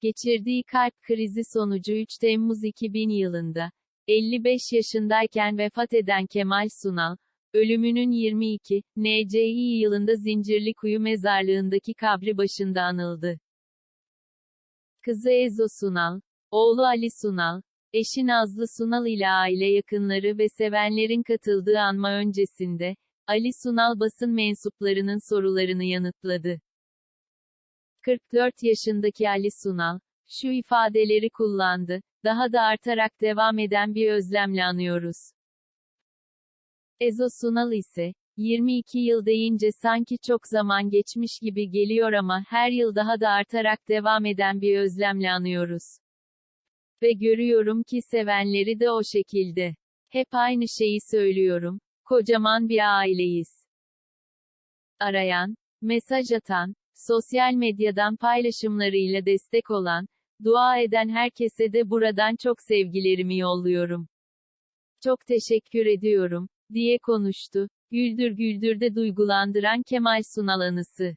Geçirdiği kalp krizi sonucu 3 Temmuz 2000 yılında, 55 yaşındayken vefat eden Kemal Sunal, ölümünün 22, NCİ yılında Zincirlikuyu mezarlığındaki kabri başında anıldı. Kızı Ezo Sunal, oğlu Ali Sunal, eşi Nazlı Sunal ile aile yakınları ve sevenlerin katıldığı anma öncesinde, Ali Sunal basın mensuplarının sorularını yanıtladı. 44 yaşındaki Ali Sunal, şu ifadeleri kullandı, daha da artarak devam eden bir özlemle anıyoruz. Ezo Sunal ise, 22 yıl deyince sanki çok zaman geçmiş gibi geliyor ama her yıl daha da artarak devam eden bir özlemle anıyoruz. Ve görüyorum ki sevenleri de o şekilde. Hep aynı şeyi söylüyorum. Kocaman bir aileyiz. Arayan, mesaj atan, sosyal medyadan paylaşımlarıyla destek olan, dua eden herkese de buradan çok sevgilerimi yolluyorum. Çok teşekkür ediyorum, diye konuştu. Güldür Güldür'de duygulandıran Kemal Sunal anısı.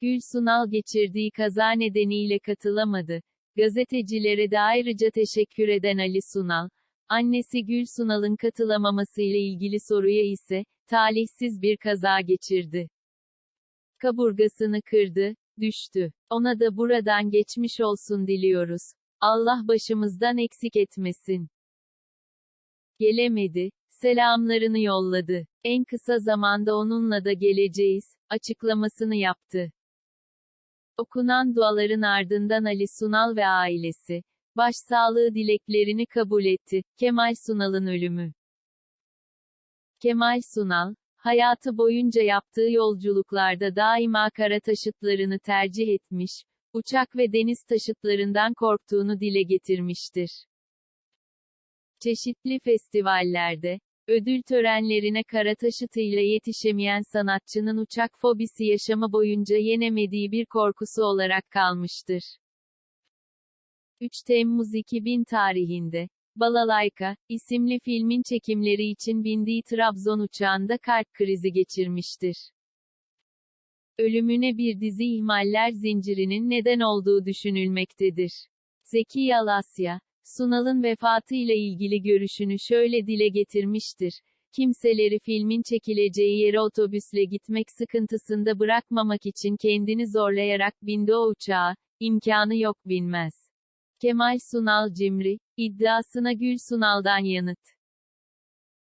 Gül Sunal geçirdiği kaza nedeniyle katılamadı. Gazetecilere de ayrıca teşekkür eden Ali Sunal, annesi Gül Sunal'ın katılamamasıyla ilgili soruya ise, talihsiz bir kaza geçirdi. Kaburgasını kırdı, düştü. Ona da buradan geçmiş olsun diliyoruz. Allah başımızdan eksik etmesin. Gelemedi, selamlarını yolladı. En kısa zamanda onunla da geleceğiz, açıklamasını yaptı. Okunan duaların ardından Ali Sunal ve ailesi, başsağlığı dileklerini kabul etti. Kemal Sunal'ın ölümü. Kemal Sunal, hayatı boyunca yaptığı yolculuklarda daima kara taşıtlarını tercih etmiş, uçak ve deniz taşıtlarından korktuğunu dile getirmiştir. Çeşitli festivallerde, ödül törenlerine kara taşıtıyla yetişemeyen sanatçının uçak fobisi yaşamı boyunca yenemediği bir korkusu olarak kalmıştır. 3 Temmuz 2000 tarihinde, Balalayka, isimli filmin çekimleri için bindiği Trabzon uçağında kalp krizi geçirmiştir. Ölümüne bir dizi ihmaller zincirinin neden olduğu düşünülmektedir. Zeki Yalasya, Sunal'ın vefatı ile ilgili görüşünü şöyle dile getirmiştir. Kimseleri filmin çekileceği yere otobüsle gitmek sıkıntısında bırakmamak için kendini zorlayarak bindi o uçağa, imkanı yok binmez. Kemal Sunal Cimri, iddiasına Gül Sunal'dan yanıt.